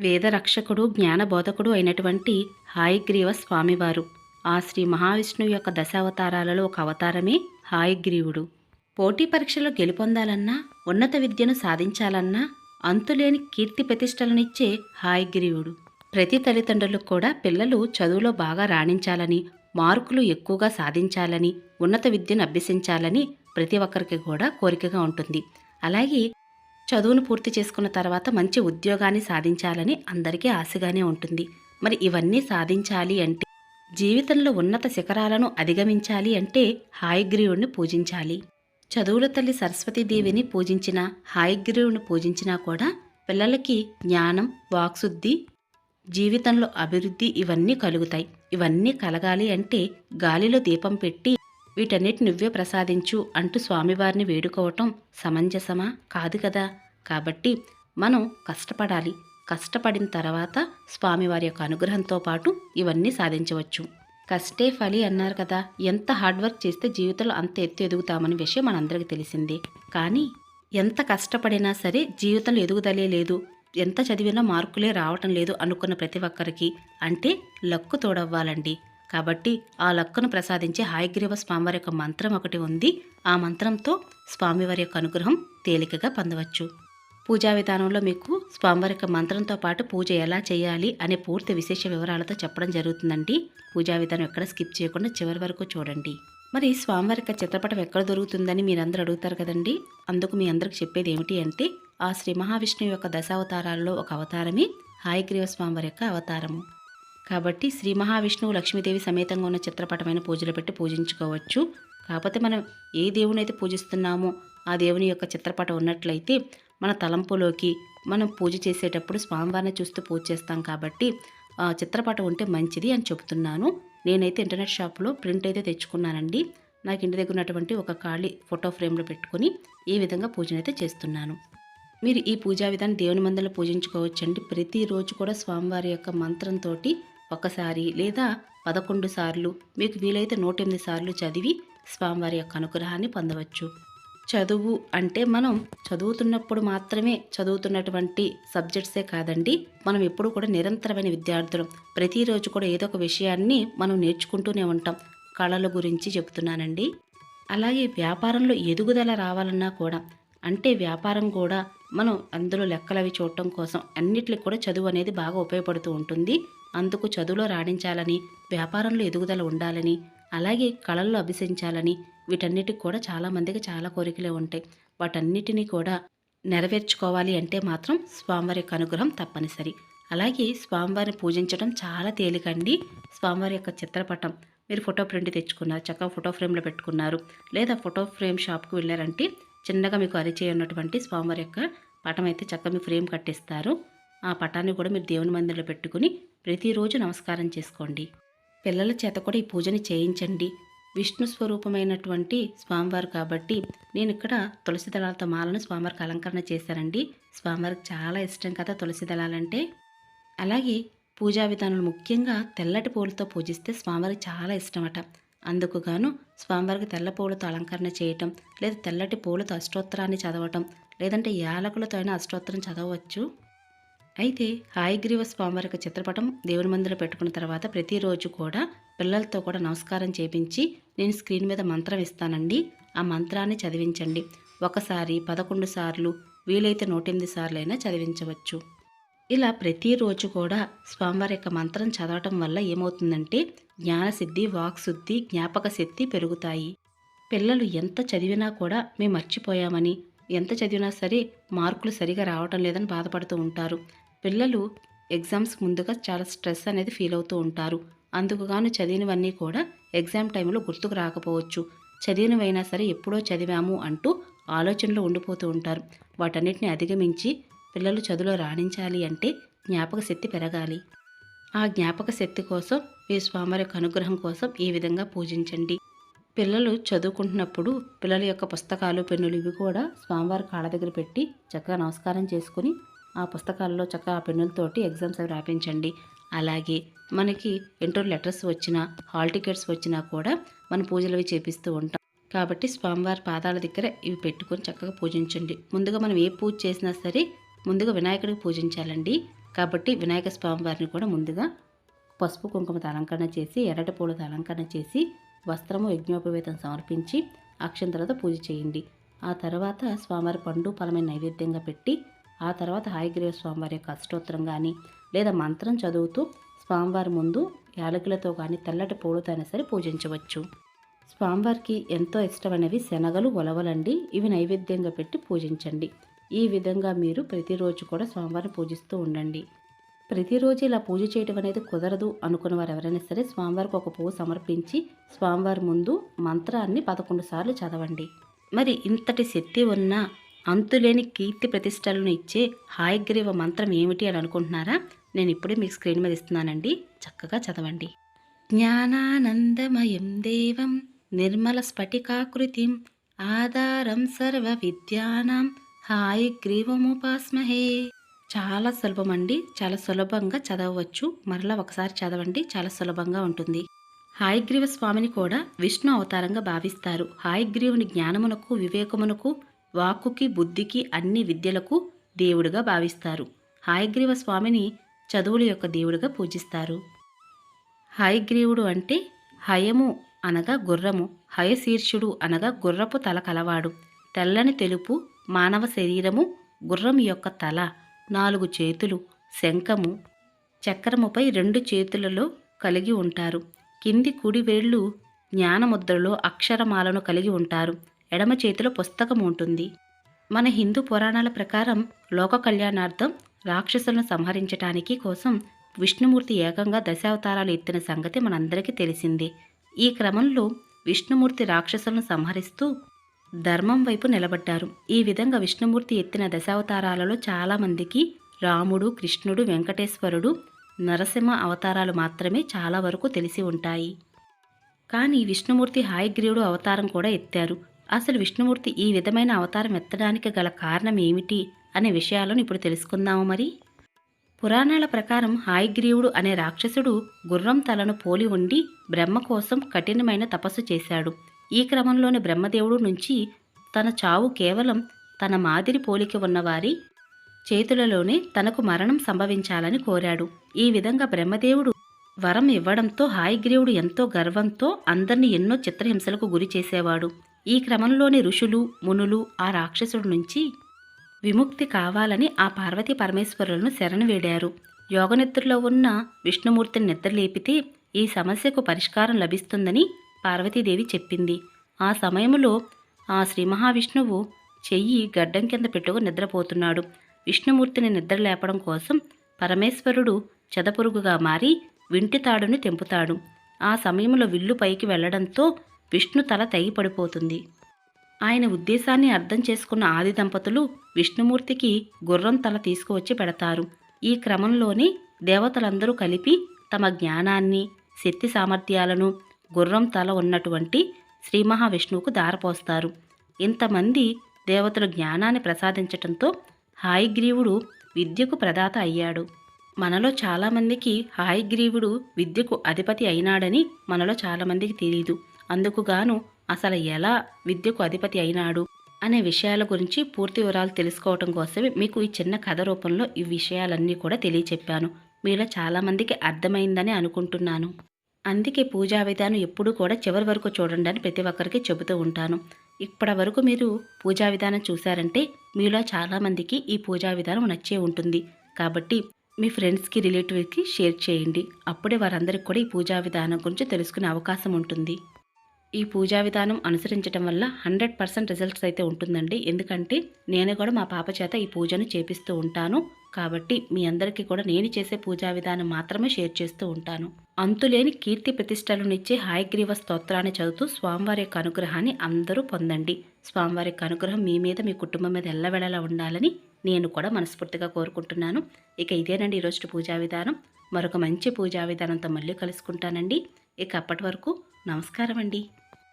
వేదరక్షకుడు జ్ఞానబోధకుడు అయినటువంటి హాయగ్రీవ స్వామివారు. ఆ శ్రీ మహావిష్ణువు యొక్క దశావతారాలలో ఒక అవతారమే హాయగ్రీవుడు. పోటీ పరీక్షలో గెలుపొందాలన్నా ఉన్నత విద్యను సాధించాలన్నా అంతులేని కీర్తి ప్రతిష్టలనిచ్చే హాయగ్రీవుడు. ప్రతి తల్లిదండ్రులకు కూడా పిల్లలు చదువులో బాగా రాణించాలని మార్కులు ఎక్కువగా సాధించాలని ఉన్నత విద్యను అభ్యసించాలని ప్రతి ఒక్కరికి కూడా కోరికగా ఉంటుంది. అలాగే చదువును పూర్తి చేసుకున్న తర్వాత మంచి ఉద్యోగాన్ని సాధించాలని అందరికీ ఆశగానే ఉంటుంది. మరి ఇవన్నీ సాధించాలి అంటే జీవితంలో ఉన్నత శిఖరాలను అధిగమించాలి అంటే హాయగ్రీవుణ్ణి పూజించాలి. చదువుల తల్లి సరస్వతీదేవిని పూజించిన హాయగ్రీవుని పూజించినా కూడా పిల్లలకి జ్ఞానం వాక్శుద్ధి జీవితంలో అభివృద్ధి ఇవన్నీ కలుగుతాయి. ఇవన్నీ కలగాలి అంటే గాలిలో దీపం పెట్టి వీటన్నిటి నువ్వే ప్రసాదించు అంటూ స్వామివారిని వేడుకోవటం సమంజసమా? కాదు కదా. కాబట్టి మనం కష్టపడాలి. కష్టపడిన తర్వాత స్వామివారి యొక్క అనుగ్రహంతో పాటు ఇవన్నీ సాధించవచ్చు. కష్టే ఫలి అన్నారు కదా. ఎంత హార్డ్ వర్క్ చేస్తే జీవితంలో అంత ఎత్తు ఎదుగుతామని విషయం మనందరికీ తెలిసిందే. కానీ ఎంత కష్టపడినా సరే జీవితంలో ఎదుగుదలే లేదు. ఎంత చదివినా మార్కులే రావటం లేదు అనుకున్న ప్రతి ఒక్కరికి. అంటే లక్కు తోడవ్వాలండి. కాబట్టి ఆ లక్కను ప్రసాదించే హాయగ్రీవ స్వామివారి యొక్క మంత్రం ఒకటి ఉంది. ఆ మంత్రంతో స్వామివారి యొక్క అనుగ్రహం తేలికగా పొందవచ్చు. పూజా విధానంలో మీకు స్వామివారి యొక్క మంత్రంతో పాటు పూజ ఎలా చేయాలి అనే పూర్తి విశేష వివరాలతో చెప్పడం జరుగుతుందండి. పూజా విధానం ఎక్కడ స్కిప్ చేయకుండా చివరి వరకు చూడండి. మరి స్వామివారి యొక్క చిత్రపటం ఎక్కడ దొరుకుతుందని మీరందరూ అడుగుతారు కదండి. అందుకు మీ అందరికి చెప్పేది ఏమిటి అంటే ఆ శ్రీ మహావిష్ణువు యొక్క దశావతారాల్లో ఒక అవతారమే హాయగ్రీవ స్వామివారి యొక్క అవతారము. కాబట్టి శ్రీ మహావిష్ణువు లక్ష్మీదేవి సమేతంగా ఉన్న చిత్రపటమైన పూజలు పెట్టి పూజించుకోవచ్చు. కాకపోతే మనం ఏ దేవుని అయితే పూజిస్తున్నామో ఆ దేవుని యొక్క చిత్రపటం ఉన్నట్లయితే మన తలంపులోకి మనం పూజ చేసేటప్పుడు స్వామివారిని చూస్తూ పూజ చేస్తాం కాబట్టి ఆ చిత్రపటం ఉంటే మంచిది అని చెప్తున్నాను నేనైతే ఇంటర్నెట్ షాప్లో ప్రింట్ అయితే తెచ్చుకున్నానండి. నాకు ఇంటి దగ్గర ఉన్నటువంటి ఒక ఖాళీ ఫోటో ఫ్రేమ్లో పెట్టుకొని ఈ విధంగా పూజనైతే చేస్తున్నాను. మీరు ఈ పూజా విధానం దేవుని మందిలో పూజించుకోవచ్చండి. ప్రతిరోజు కూడా స్వామివారి యొక్క మంత్రంతో ఒకసారి లేదా పదకొండు సార్లు మీకు వీలైతే నూట ఎనిమిది సార్లు చదివి స్వామివారి యొక్క అనుగ్రహాన్ని పొందవచ్చు. చదువు అంటే మనం చదువుతున్నప్పుడు మాత్రమే చదువుతున్నటువంటి సబ్జెక్ట్సే కాదండి. మనం ఎప్పుడు కూడా నిరంతరమైన విద్యార్థులం. ప్రతిరోజు కూడా ఏదో ఒక విషయాన్ని మనం నేర్చుకుంటూనే ఉంటాం. కళల గురించి చెప్తున్నానండి. అలాగే వ్యాపారంలో ఎదుగుదల రావాలన్నా కూడా అంటే వ్యాపారం కూడా మనం అందులో లెక్కలవి చూడటం కోసం అన్నిటికి కూడా చదువు అనేది బాగా ఉపయోగపడుతూ ఉంటుంది. అందుకు చదువులో రాణించాలని వ్యాపారంలో ఎదుగుదల ఉండాలని అలాగే కళల్లో అభ్యసించాలని వీటన్నిటికి కూడా చాలామందికి చాలా కోరికలే ఉంటాయి. వాటన్నిటినీ కూడా నెరవేర్చుకోవాలి అంటే మాత్రం స్వామివారి యొక్క అనుగ్రహం తప్పనిసరి. అలాగే స్వామివారిని పూజించడం చాలా తేలికండి. స్వామివారి యొక్క చిత్రపటం. మీరు ఫోటో ప్రింట్ తెచ్చుకున్నారు చక్కగా ఫోటో ఫ్రేమ్లో పెట్టుకున్నారు లేదా ఫోటో ఫ్రేమ్ షాప్కి వెళ్ళారంటే చిన్నగా మీకు అరిచేయ ఉన్నటువంటి స్వామివారి యొక్క పటం అయితే చక్కగా మీ ఫ్రేమ్ కట్టిస్తారు. ఆ పటాన్ని కూడా మీరు దేవుని మందిరంలో పెట్టుకుని ప్రతిరోజు నమస్కారం చేసుకోండి. పిల్లల చేత కూడా ఈ పూజని చేయించండి. విష్ణు స్వరూపమైనటువంటి స్వామివారు కాబట్టి నేను ఇక్కడ తులసి దళాలతో మాలను స్వామివారికి అలంకరణ చేశానండి. స్వామివారికి చాలా ఇష్టం కదా తులసి దళాలంటే. అలాగే పూజా విధానాలు ముఖ్యంగా తెల్లటి పూలతో పూజిస్తే స్వామివారికి చాలా ఇష్టమట. అందుకు గాను స్వామివారికి తెల్ల పూలతో అలంకరణ చేయటం లేదా తెల్లటి పూలతో అష్టోత్తరాన్ని చదవటం లేదంటే యాలకులతో అయినా అష్టోత్తరం చదవచ్చు అయితే హాయిగ్రీవ స్వామివారి యొక్క చిత్రపటం దేవుని మందిరం పెట్టుకున్న తర్వాత ప్రతిరోజు కూడా పిల్లలతో కూడా నమస్కారం చేపించి నేను స్క్రీన్ మీద మంత్రం ఇస్తానండి. ఆ మంత్రాన్ని చదివించండి. ఒకసారి పదకొండు సార్లు వీలైతే నూట ఎనిమిది సార్లు అయినా చదివించవచ్చు. ఇలా ప్రతిరోజు కూడా స్వామివారి యొక్క మంత్రం చదవటం వల్ల ఏమవుతుందంటే జ్ఞానసిద్ధి వాక్శుద్ధి జ్ఞాపక శక్తి పెరుగుతాయి. పిల్లలు ఎంత చదివినా కూడా మేము మర్చిపోయామని ఎంత చదివినా సరే మార్కులు సరిగా రావటం లేదని బాధపడుతూ ఉంటారు. పిల్లలు ఎగ్జామ్స్ ముందుగా చాలా స్ట్రెస్ అనేది ఫీల్ అవుతూ ఉంటారు. అందుకు గాను చదివినవన్నీ కూడా ఎగ్జామ్ టైంలో గుర్తుకు రాకపోవచ్చు. చదివినవైనా సరే ఎప్పుడో చదివాము అంటూ ఆలోచనలో ఉండిపోతూ ఉంటారు. వాటన్నిటిని అధిగమించి పిల్లలు చదువులో రాణించాలి అంటే జ్ఞాపక శక్తి పెరగాలి. ఆ జ్ఞాపక శక్తి కోసం మీ స్వామివారి యొక్క అనుగ్రహం కోసం ఈ విధంగా పూజించండి. పిల్లలు చదువుకుంటున్నప్పుడు పిల్లల యొక్క పుస్తకాలు పెన్నులు ఇవి కూడా స్వామివారి కాళ్ళ దగ్గర పెట్టి చక్కగా నమస్కారం చేసుకుని ఆ పుస్తకాల్లో చక్కగా ఆ పెన్నులతోటి ఎగ్జామ్స్ అవి రాపించండి. అలాగే మనకి ఇంటర్ లెటర్స్ వచ్చినా హాల్ టికెట్స్ వచ్చినా కూడా మన పూజలు అవి చేపిస్తూ ఉంటాం. కాబట్టి స్వామివారి పాదాల దగ్గర ఇవి పెట్టుకొని చక్కగా పూజించండి. ముందుగా మనం ఏ పూజ చేసినా సరే ముందుగా వినాయకుడికి పూజించాలండి. కాబట్టి వినాయక స్వామివారిని కూడా ముందుగా పసుపు కుంకుమతో అలంకరణ చేసి ఎర్రటి పూలతో అలంకరణ చేసి వస్త్రము యజ్ఞోపవేతం సమర్పించి అక్షంతలతో పూజ చేయండి. ఆ తర్వాత స్వామివారి పండు ఫలమైన నైవేద్యంగా పెట్టి ఆ తర్వాత హాయిగ్రీవ స్వామివారి యొక్క అష్టోత్తరం కానీ లేదా మంత్రం చదువుతూ స్వామివారి ముందు యాలకులతో కానీ తెల్లటి పూలతో అయినా సరే పూజించవచ్చు. స్వామివారికి ఎంతో ఇష్టమైనవి శనగలు ఒలవలండి ఇవి నైవేద్యంగా పెట్టి పూజించండి. ఈ విధంగా మీరు ప్రతిరోజు కూడా స్వామివారిని పూజిస్తూ ఉండండి. ప్రతిరోజు ఇలా పూజ చేయడం అనేది కుదరదు అనుకున్న వారు ఎవరైనా సరే స్వామివారికి ఒక పువ్వు సమర్పించి స్వామివారి ముందు మంత్రాన్ని పదకొండు సార్లు చదవండి. మరి ఇంతటి శక్తి ఉన్న అంతులేని కీర్తి ప్రతిష్టలను ఇచ్చే హాయగ్రీవ మంత్రం ఏమిటి అని అనుకుంటున్నారా? నేను ఇప్పుడే మీకు స్క్రీన్ మీద ఇస్తున్నానండి. చక్కగా చదవండి. జ్ఞానానందమయం దేవం నిర్మల స్ఫటికాకృతిం ఆధారం సర్వ విద్యానాం హాయగ్రీవముపాస్మహే. చాలా సులభం అండి చాలా సులభంగా చదవవచ్చు మరలా ఒకసారి చదవండి. చాలా సులభంగా ఉంటుంది. హాయగ్రీవ స్వామిని కూడా విష్ణు అవతారంగా భావిస్తారు. హాయగ్రీవుని జ్ఞానమునకు వివేకమునకు వాక్కుకి బుద్ధికి అన్ని విద్యలకు దేవుడుగా భావిస్తారు. హాయగ్రీవ స్వామిని చదువుల యొక్క దేవుడిగా పూజిస్తారు. హయగ్రీవుడు అంటే హయము అనగా గుర్రము హయశీర్షుడు అనగా గుర్రపు తల కలవాడు. తెల్లని తెలుపు మానవ శరీరము గుర్రం యొక్క తల నాలుగు చేతులు శంఖము చక్రముపై రెండు చేతులలో కలిగి ఉంటారు. కింది కుడి వేళ్ళు జ్ఞానముద్రలో అక్షరమాలను కలిగి ఉంటారు. ఎడమ చేతిలో పుస్తకం ఉంటుంది. మన హిందూ పురాణాల ప్రకారం లోక కళ్యాణార్థం రాక్షసులను సంహరించటానికి కోసం విష్ణుమూర్తి ఏకంగా దశావతారాలు ఎత్తిన సంగతి మనందరికీ తెలిసిందే. ఈ క్రమంలో విష్ణుమూర్తి రాక్షసులను సంహరిస్తూ ధర్మం వైపు నిలబడ్డారు. ఈ విధంగా విష్ణుమూర్తి ఎత్తిన దశావతారాలలో చాలామందికి రాముడు కృష్ణుడు వెంకటేశ్వరుడు నరసింహ అవతారాలు మాత్రమే చాలా వరకు తెలిసి ఉంటాయి. కానీ విష్ణుమూర్తి హాయగ్రీవుడు అవతారం కూడా ఎత్తారు. అసలు విష్ణుమూర్తి ఈ విధమైన అవతారం ఎత్తడానికి గల కారణం ఏమిటి అనే విషయాలను ఇప్పుడు తెలుసుకుందాము మరి. పురాణాల ప్రకారం హాయగ్రీవుడు అనే రాక్షసుడు గుర్రం తలను పోలి ఉండి బ్రహ్మ కోసం కఠినమైన తపస్సు చేశాడు. ఈ క్రమంలోని బ్రహ్మదేవుడు నుంచి తన చావు కేవలం తన మాదిరి పోలిక ఉన్నవారి చేతులలోనే తనకు మరణం సంభవించాలని కోరాడు. ఈ విధంగా బ్రహ్మదేవుడు వరం ఇవ్వడంతో హాయగ్రీవుడు ఎంతో గర్వంతో అందరినీ ఎన్నో చిత్రహింసలకు గురి చేసేవాడు. ఈ క్రమంలోని ఋషులు మునులు ఆ రాక్షసుడి నుంచి విముక్తి కావాలని ఆ పార్వతీ పరమేశ్వరులను శరణు వేడారు. యోగనిద్రలో ఉన్న విష్ణుమూర్తిని నిద్రలేపితే ఈ సమస్యకు పరిష్కారం లభిస్తుందని పార్వతీదేవి చెప్పింది. ఆ సమయంలో ఆ శ్రీ మహావిష్ణువు చెయ్యి గడ్డం కింద పెట్టుకు నిద్రపోతున్నాడు. విష్ణుమూర్తిని నిద్ర లేపడం కోసం పరమేశ్వరుడు చెదపురుగుగా మారి వింటి తాడుని తెంపుతాడు. ఆ సమయంలో విల్లు పైకి వెళ్ళడంతో విష్ణు తల తెగి పడిపోతుంది ఆయన ఉద్దేశాన్ని అర్థం చేసుకున్న ఆది దంపతులు విష్ణుమూర్తికి గుర్రం తల తీసుకువచ్చి పెడతారు. ఈ క్రమంలోనే దేవతలందరూ కలిపి తమ జ్ఞానాన్ని శక్తి సామర్థ్యాలను గుర్రం తల ఉన్నటువంటి శ్రీ మహావిష్ణువుకు దారపోస్తారు. ఇంతమంది దేవతలు జ్ఞానాన్ని ప్రసాదించటంతో హాయిగ్రీవుడు విద్యకు ప్రదాత అయ్యాడు. మనలో చాలామందికి హాయిగ్రీవుడు విద్యకు అధిపతి అయినాడని మనలో చాలామందికి తెలియదు అందుకుగాను అసలు ఎలా విద్యకు అధిపతి అయినాడు అనే విషయాల గురించి పూర్తి వివరాలు తెలుసుకోవటం కోసమే మీకు ఈ చిన్న కథ రూపంలో ఈ విషయాలన్నీ కూడా తెలియచెప్పాను. మీలో చాలామందికి అర్థమైందని అనుకుంటున్నాను. అందుకే పూజా విధానం ఎప్పుడూ కూడా చివరి వరకు చూడండి అని ప్రతి ఒక్కరికి చెబుతూ ఉంటాను. ఇప్పటి వరకు మీరు పూజా విధానం చూశారంటే మీలో చాలామందికి ఈ పూజా విధానం నచ్చే ఉంటుంది. కాబట్టి మీ ఫ్రెండ్స్కి రిలేటివ్కి షేర్ చేయండి. అప్పుడే వారందరికీ కూడా ఈ పూజా విధానం గురించి తెలుసుకునే అవకాశం ఉంటుంది. ఈ పూజా విధానం అనుసరించడం వల్ల హండ్రెడ్ పర్సెంట్ రిజల్ట్స్ అయితే ఉంటుందండి. ఎందుకంటే నేను కూడా మా పాప చేత ఈ పూజను చేపిస్తూ ఉంటాను. కాబట్టి మీ అందరికీ కూడా నేను చేసే పూజా విధానం మాత్రమే షేర్ చేస్తూ ఉంటాను. అంతులేని కీర్తి ప్రతిష్టలనిచ్చే హాయగ్రీవ స్తోత్రాన్ని చదువుతూ స్వామివారి యొక్క అనుగ్రహాన్ని అందరూ పొందండి. స్వామివారి యొక్క అనుగ్రహం మీ మీద మీ కుటుంబం మీద ఎల్లవెళలా ఉండాలని నేను కూడా మనస్ఫూర్తిగా కోరుకుంటున్నాను. ఇక ఇదేనండి ఈరోజు పూజా విధానం. మరొక మంచి పూజా విధానంతో మళ్ళీ కలుసుకుంటానండి. ఇక అప్పటి వరకు నమస్కారం అండి